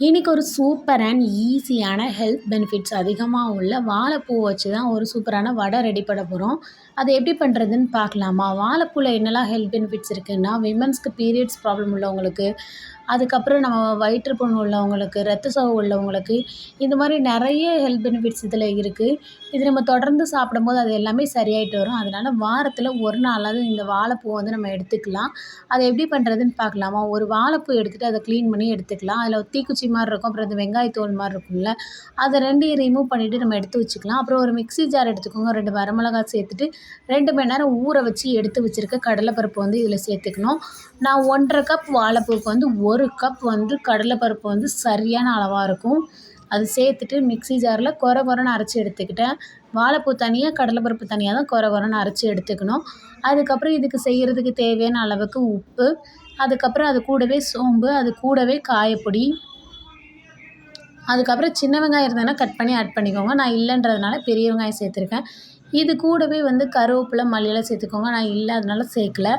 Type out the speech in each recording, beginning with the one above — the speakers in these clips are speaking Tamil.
இன்றைக்கி ஒரு சூப்பர் அண்ட் ஈஸியான ஹெல்த் பெனிஃபிட்ஸ் அதிகமாக உள்ள வாழைப்பூ வச்சு தான் ஒரு சூப்பரான வடை ரெடி பண்ண போகிறோம் அதை எப்படி பண்ணுறதுன்னு பார்க்கலாமா? வாழைப்பூவில் என்னெல்லாம் ஹெல்த் பெனிஃபிட்ஸ் இருக்குதுன்னா விமன்ஸ்க்கு பீரியட்ஸ் ப்ராப்ளம் உள்ளவங்களுக்கு அதுக்கப்புறம் நம்ம வயிற்றுப்புண் உள்ளவங்களுக்கு ரத்த சோகை உள்ளவங்களுக்கு இந்த மாதிரி நிறைய ஹெல்த் பெனிஃபிட்ஸ் இதில் இருக்குது இது நம்ம தொடர்ந்து சாப்பிடும்போது அது எல்லாமே சரியாயிட்டு வரும். அதனால் வாரத்தில் ஒரு நாளாவது இந்த வாழைப்பூ வந்து நம்ம எடுத்துக்கலாம். அதை எப்படி பண்ணுறதுன்னு பார்க்கலாமா? ஒரு வாழைப்பூ எடுத்துகிட்டு அதை க்ளீன் பண்ணி எடுத்துக்கலாம். அதில் தீக்குச்சி மாதிரி இருக்கும். அப்புறம் இந்த வெங்காயத்தோல் மாதிரி இருக்கும்ல. அதை ரெண்டையும் ரிமூவ் பண்ணிவிட்டு நம்ம எடுத்து வச்சுக்கலாம். அப்புறம் ஒரு மிக்ஸி ஜார் எடுத்துக்கோங்க. ரெண்டு வரமிளகாய் சேர்த்துட்டு ரெண்டு மணி நேரம் ஊற வச்சு எடுத்து வச்சுருக்க கடலைப்பருப்பு வந்து இதில் சேர்த்துக்கணும். நான் ஒன்றரை கப் வாழைப்பூவுக்கு வந்து ஒரு ஒரு கப் வந்து கடலைப்பருப்பு வந்து சரியான அளவாக இருக்கும். அது சேர்த்துட்டு மிக்ஸி ஜாரில் கொர கொரன்னு அரைச்சி எடுத்துக்கிட்டேன். வாழைப்பூ தனியாக கடலைப்பருப்பு தனியாக தான் கொர கொரன்னு அரைச்சி எடுத்துக்கணும். அதுக்கப்புறம் இதுக்கு செய்கிறதுக்கு தேவையான அளவுக்கு உப்பு. அதுக்கப்புறம் அது கூடவே சோம்பு அது கூடவே காயப்பொடி. அதுக்கப்புறம் சின்ன வெங்காயம் இருந்ததுன்னா கட் பண்ணி ஆட் பண்ணிக்கோங்க. நான் இல்லைன்றதுனால பெரிய வெங்காயம் சேர்த்துருக்கேன். இது கூடவே வந்து கருவேப்பிலை மல்லியெல்லாம் சேர்த்துக்கோங்க. நான் இல்லை அதனால சேர்க்கல.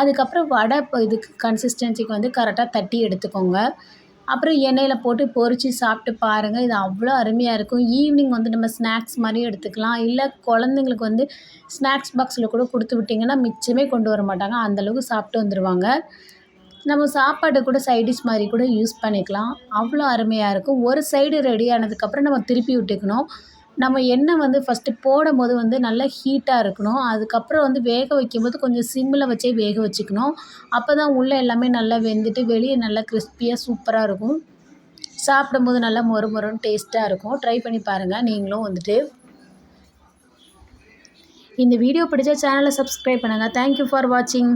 அதுக்கப்புறம் வடை இப்போ இதுக்கு கன்சிஸ்டன்சிக்கு வந்து கரெக்டாக தட்டி எடுத்துக்கோங்க. அப்புறம் எண்ணெயில் போட்டு பொரித்து சாப்பிட்டு பாருங்கள் இது அவ்வளோ அருமையாக இருக்கும். ஈவினிங் வந்து நம்ம ஸ்நாக்ஸ் மாதிரியும் எடுத்துக்கலாம். இல்லை குழந்தைங்களுக்கு வந்து ஸ்நாக்ஸ் பாக்ஸில் கூட கொடுத்து விட்டிங்கன்னா மிச்சமே கொண்டு வர மாட்டாங்க. அந்தளவுக்கு சாப்பிட்டு வந்துடுவாங்க நம்ம சாப்பாடு கூட சைடிஷ் மாதிரி கூட யூஸ் பண்ணிக்கலாம். அவ்வளோ அருமையாக இருக்கும். ஒரு சைடு ரெடி ஆனதுக்கப்புறம் நம்ம திருப்பி விட்டுக்கணும். நம்ம எண்ணெய் வந்து ஃபஸ்ட்டு போடும்போது வந்து நல்லா ஹீட்டாக இருக்கணும். அதுக்கப்புறம் வந்து வேக வைக்கும்போது கொஞ்சம் சிம்மில் வச்சே வேக வச்சுக்கணும். அப்போ தான் உள்ளே எல்லாமே நல்லா வெந்துட்டு வெளியே நல்லா கிறிஸ்பியாக சூப்பராக இருக்கும். சாப்பிடும்போது நல்லா மொறு மொறுன்னு டேஸ்ட்டாக இருக்கும். ட்ரை பண்ணி பாருங்கள் நீங்களும் வந்துட்டு. இந்த வீடியோ பிடிச்ச சேனலை சப்ஸ்கிரைப் பண்ணுங்கள் தேங்க்யூ ஃபார் வாட்சிங்